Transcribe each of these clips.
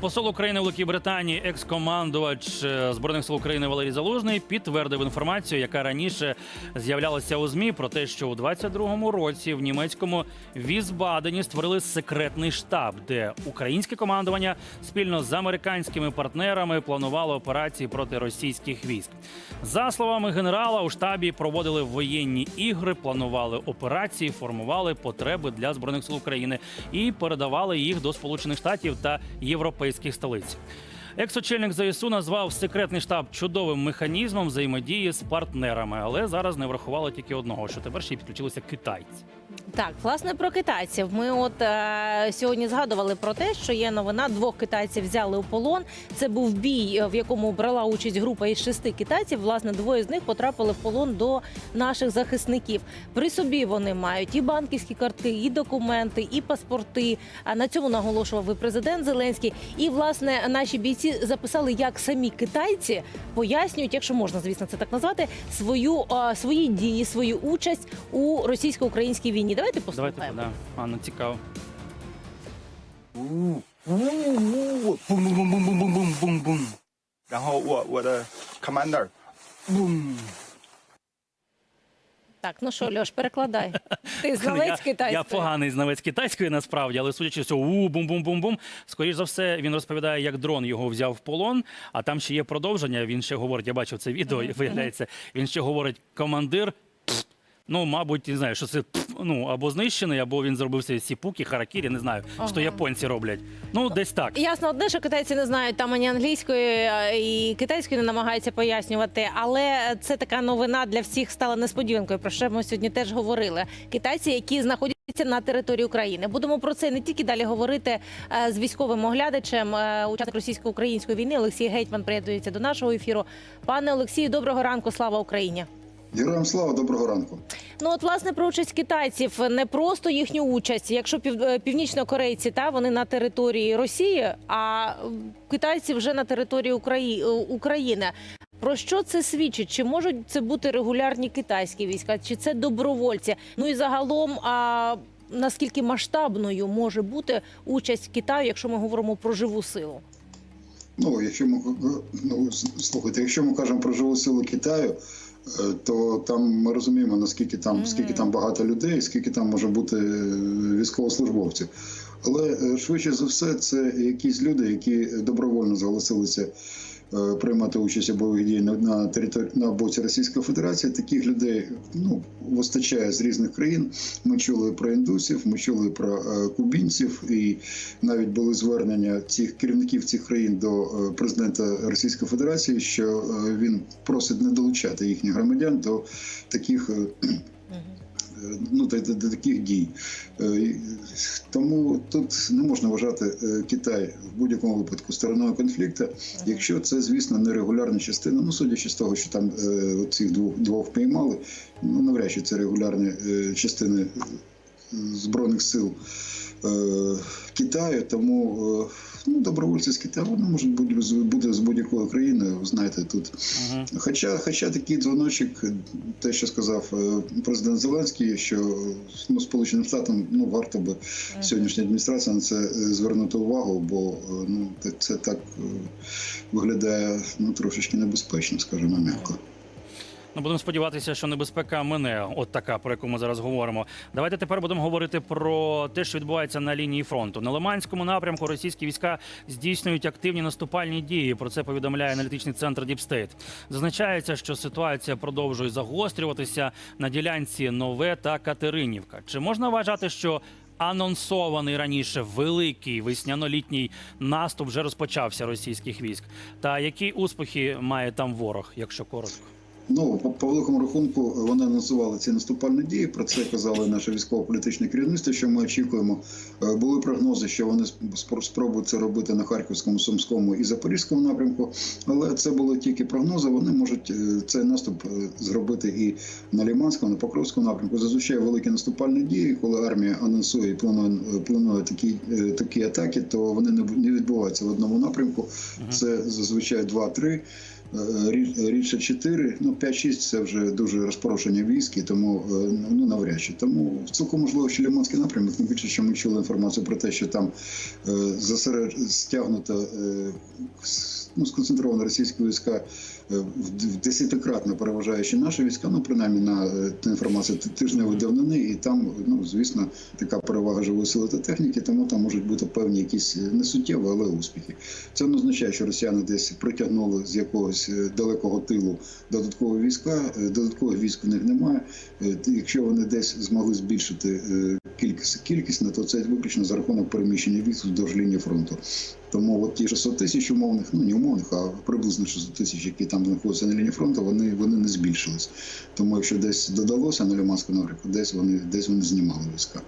Посол України в Великій Британії, екс-командувач е, збройних сил України Валерій Залужний підтвердив інформацію, яка раніше з'являлася у змі про те, що у 22-му році в німецькому Візбадені створили секретний штаб, де українське командування спільно з американськими партнерами планувало операції проти російських військ. За словами генерала, у штабі проводили воєнні ігри, планували операції, формували потреби для збройних сил України і передавали їх до Сполучених Штатів та європейських столиць. Екс-очільник ЗСУ назвав секретний штаб чудовим механізмом взаємодії з партнерами, але зараз не врахували тільки одного, що тепер ще й підключилися китайці. Так, власне, про китайців. Ми от е, сьогодні згадували про те, що є новина. Двох китайців взяли у полон. Це був бій, е, в якому брала участь група із шести китайців. Власне, двоє з них потрапили в полон до наших захисників. При собі вони мають і банківські картки, і документи, і паспорти. А на цьому наголошував і президент Зеленський. І власне наші бійці записали, як самі китайці пояснюють, якщо можна, звісно, це так назвати, свою е, свої дії, свою участь у російсько-українській війні. Давайте послухаємо. Давайте, да. Анна, цікаво. Бум-бум-бум-бум-бум-бум-бум-бум. 然后我我的 commander，бум。Так, ну що, Льош, перекладай. Ти знавець китайської. я поганий знавець китайської насправді, але судячи з цього, у бум бум бум бум. Скоріше за все, він розповідає, як дрон його взяв в полон. А там ще є продовження. Він ще говорить, я бачив це відео, і виявляється. Він ще говорить командир Ну, мабуть, не знаю, що це пф, ну або знищений, або він зробив собі сіпуки, харакірі, не знаю, що японці роблять. Ну, десь так. Ясно, одне, що китайці не знають там ані англійської, а, і китайської не намагаються пояснювати. Але це така новина для всіх стала несподіванкою. Про що ми сьогодні теж говорили. Китайці, які знаходяться на території України. Будемо про це не тільки далі говорити е, з військовим оглядачем. Е, Учасник російсько-української війни Олексій Гетьман приєднується до нашого ефіру. Пане Олексію, доброго ранку. Слава Україні. Героям слава, доброго ранку. Ну от власне про участь китайців не просто їхню участь. Якщо пів, е, північнокорейці та вони на території Росії, а китайці вже на території Украї... е, України. Про що це свідчить? Чи можуть це бути регулярні китайські війська, чи це добровольці? Ну і загалом, а наскільки масштабною може бути участь Китаю, якщо ми говоримо про живу силу? Ну, якщо ми ну, слухайте, якщо ми кажемо про живу силу Китаю, то там ми розуміємо наскільки там Мгм. скільки там багато людей, скільки там може бути е, військовослужбовців. Але е, швидше за все, це якісь люди, які добровольно зголосилися е, приймати участь у бойових діях на, території на боці Російської Федерації. Таких людей ну вистачає з різних країн. Ми чули про індусів, ми чули про е, кубінців, і навіть були звернення цих керівників цих країн до е, президента Російської Федерації, що е, він просить не долучати їхніх громадян до таких. Ну, до, до, таких дій. Е, Тому тут не можна вважати е, Китай в будь-якому випадку стороною конфлікту, якщо це, звісно, нерегулярна частина. Ну, судячи з того, що там е, цих двох двох піймали, ну навряд чи це регулярні частини збройних сил е, Китаю. Тому е, ну, добровольці з Китаю вони можуть бути бути з будь-якої країни. Знаєте, тут Угу. Хоча, хоча такий дзвоночок, те, що сказав е, президент Зеленський, що ну, Сполученим Штатам ну, варто би сьогоднішня адміністрація на це звернути увагу, бо ну, це- так виглядає ну, трошечки небезпечно, скажімо м'яко. Ну, будемо сподіватися, що небезпека мине, от така, про яку ми зараз говоримо. Давайте тепер будемо говорити про те, що відбувається на лінії фронту. На Лиманському напрямку російські війська здійснюють активні наступальні дії. Про це повідомляє аналітичний центр Діпстейт. Зазначається, що ситуація продовжує загострюватися на ділянці Нове та Катеринівка. Чи можна вважати, що анонсований раніше великий весняно-літній наступ вже розпочався російських військ? Та які успіхи має там ворог, якщо коротко? Ну, по, по великому рахунку, вони анонсували ці наступальні дії. Про це казали наше військово-політичне керівництво. Що ми очікуємо? Е, Були прогнози, що вони спро- спробують це робити на харківському, сумському і запорізькому напрямку. Але це були тільки прогнози. Вони можуть е, цей наступ е, зробити і на Ліманському, на Покровському напрямку. Зазвичай великі наступальні дії, коли армія анонсує і планує, планує такі, е, такі атаки, то вони не, не відбуваються в одному напрямку. Це зазвичай 2-3 Е, рі- Рідше 4, ну 5-6 це вже дуже розпорошення військ, тому е, ну навряд чи. Тому цілком можливо, що Ліманський напрямок, тим більше, що ми чули інформацію про те, що там е, засеред стягнуто е, ну, сконцентровано російські війська е, в десятикратно переважаючи наші війська, ну принаймні на е, інформацію ти- тижневої давнини, і там, ну звісно, така перевага живої сили та техніки, тому там можуть бути певні якісь е, не суттєві, але успіхи. Це не означає, що росіяни десь притягнули з якогось е, далекого тилу додаткові війська. Е, Додаткових військ в них немає. Е, Якщо вони десь змогли збільшити кількість кількісно, то це виключно за рахунок переміщення військ вздовж лінії фронту. Тому от ті 600 тисяч умовних, ну не умовних, а приблизно 600 тисяч, які там знаходяться на лінії фронту, вони, вони не збільшились. Тому якщо десь додалося на Лиманському напрямку, десь вони десь вони знімали війська.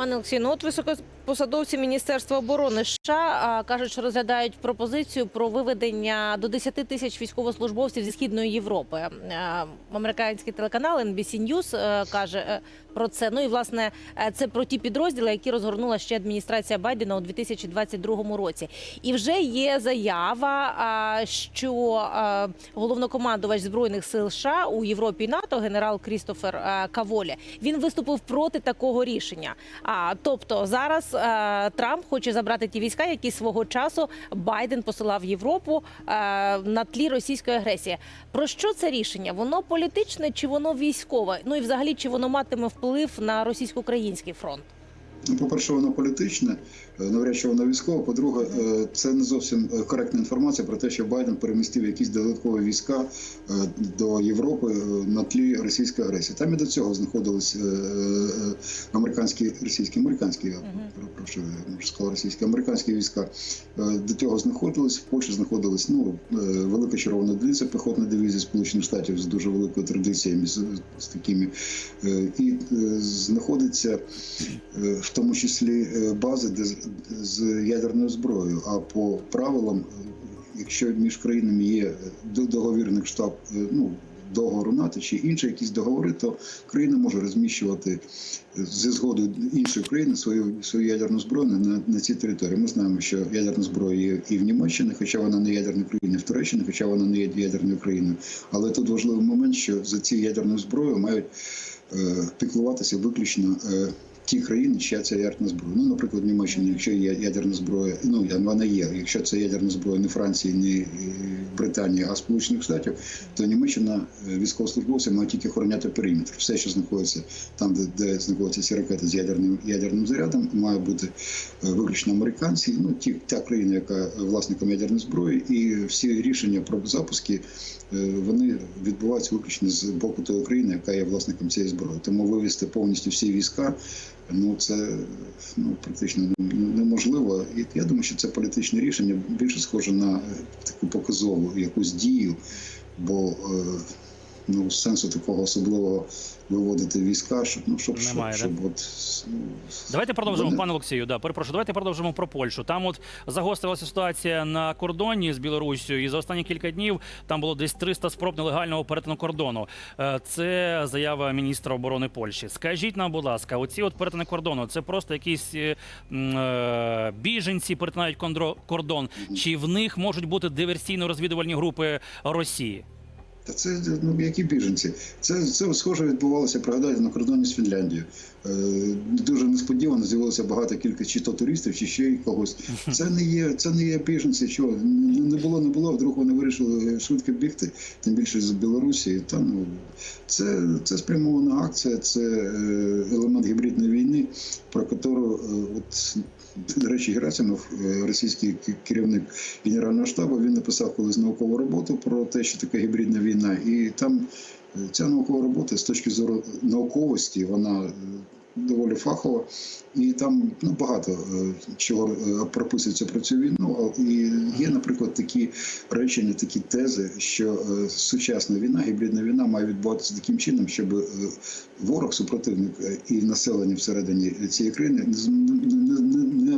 Пане Олексію, ну от високопосадовці Міністерства оборони США кажуть, що розглядають пропозицію про виведення до 10 тисяч військовослужбовців зі східної Європи. Е, Американський телеканал NBC News е, каже е, про це. Ну і власне це про ті підрозділи, які розгорнула ще адміністрація Байдена у 2022 році. І вже є заява, що головнокомандувач збройних сил США у Європі і НАТО, генерал Крістофер Каволі, він виступив проти такого рішення. А тобто зараз е, Трамп хоче забрати ті війська, які свого часу Байден посилав Європу е, на тлі російської агресії. Про що це рішення? Воно політичне чи воно військове? Ну і взагалі чи воно матиме вплив на російсько-український фронт? Ну, по-перше, воно політичне, е, навряд чи воно військове. По-друге, е, це не зовсім е, коректна інформація про те, що Байден перемістив якісь додаткові війська до Європи на тлі російської агресії. Там і до цього знаходились американські, російські, американські, я можу сказати, російські, американські війська до цього знаходились. В Польщі знаходились ну, велика червона дивізія, піхотна дивізія Сполучених Штатів з дуже великою традиціями, з, з такими. І знаходиться е, в тому числі е, бази де з- ядерною зброєю. А по правилам, е, якщо між країнами є е, договірний штаб, ну договору НАТО чи інші якісь договори, то країна може розміщувати зі згодою іншої країни свою свою ядерну зброю на, на цій території. Ми знаємо, що ядерна зброя є і в Німеччині, хоча вона не ядерна країна, в Туреччині, хоча вона не є ядерною країною. Але тут важливий момент, що за ці ядерною зброєю мають е, піклуватися виключно е, ті країни, чия це ядерна зброя. Ну, наприклад, в Німеччині, якщо є ядерна зброя, ну вона є. Якщо це ядерна зброя не Франції, не е, Британії, а Сполучених Штатів, то Німеччина е, військовослужбовці мають тільки охороняти периметр. Все, що знаходиться там, де, де знаходяться ці ракети з ядерним ядерним зарядом, має бути е, виключно американці. Ну ті та країна, яка власником ядерної зброї, і всі рішення про запуски вони відбуваються виключно з боку тої країни, яка є власником цієї зброї. Тому вивести повністю всі війська, ну це ну практично неможливо. І я думаю, що це політичне рішення більше схоже на е, таку показову якусь дію, бо е, ну сенсу такого особливого виводити війська, щоб ну щоб, щоб, Немає, щоб от ну, Давайте продовжимо, пане Олексію. Да, перепрошую, давайте продовжимо про Польщу. Там от загострилася ситуація на кордоні з Білоруссю, і за останні кілька днів там було десь 300 спроб нелегального перетину кордону. Е, Це заява міністра оборони Польщі. Скажіть нам, будь ласка, оці от перетини кордону, це просто якісь е, е, біженці перетинають кордон, чи в них можуть бути диверсійно-розвідувальні групи Росії? Та це ну які біженці? Це це схоже відбувалося. Пригадайте на кордоні з Фінляндією. Е, дуже несподівано з'явилося багато кількість чи то туристів, чи ще й когось. Це не є, це не є біженці. Що не не було, не було. Вдруг вони вирішили швидко бігти, тим більше з Білорусі. Та ну це, це спрямована акція, це е, елемент гібридної війни, про яку е, от. До речі, Герасимов, е, російський керівник генерального штабу, він написав колись наукову роботу про те, що таке гібридна війна, і там е, ця наукова робота з точки зору науковості, вона е, доволі фахова, і там ну, багато е, чого прописується про цю війну. І є, наприклад, такі речення, такі тези, що сучасна війна, гібридна війна має відбуватися таким чином, щоб ворог, супротивник і населення всередині цієї країни не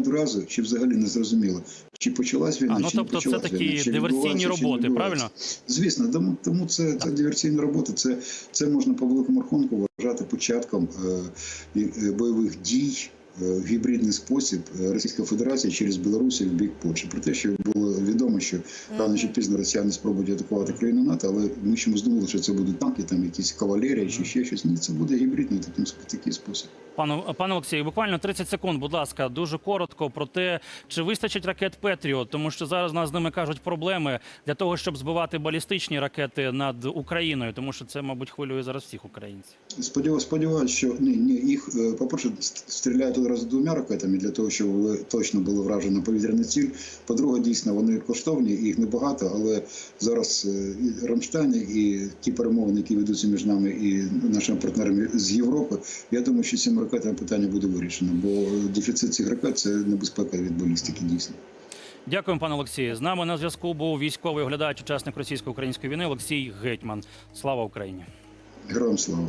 одразу чи взагалі не зрозуміло, чи почалась війна, А, ну, чи не тобто це такі війна, диверсійні роботи, правильно? Звісно, тому, тому це, це диверсійні роботи. Це, це можна по великому рахунку вважати початком е, е, бойових дій в гібридний спосіб е, Російська Федерація через Білорусі в бік Польщі. Про те, що було відомо, що рано чи пізно росіяни спробують атакувати країну НАТО, але ми чомусь думали, що це будуть танки, там якісь кавалерія чи ще щось. Ні, це буде гібридний таким такий спосіб. Пану пане Олексію, буквально 30 секунд, будь ласка, дуже коротко про те, чи вистачить ракет Петріот, тому що зараз нас з ними кажуть проблеми для того, щоб збивати балістичні ракети над Україною, тому що це, мабуть, хвилює зараз всіх українців. Сподіваюся, сподіваюся, що ні, ні, їх, е, по-перше, ст- стріляють одразу двома ракетами для того, щоб точно були вражені на повітряну ціль. По-друге, дійсно, вони коштовні, їх небагато, але зараз е, і Рамштайн, і ті перемовини, які ведуться між нами і нашими партнерами з Європи, я думаю, що цим ракетами питання буде вирішено, бо дефіцит цих ракет це небезпека від балістики, дійсно. Дякуємо, пане Олексію. З нами на зв'язку був військовий оглядач, учасник російсько-української війни Олексій Гетьман. Слава Україні! Героям слава!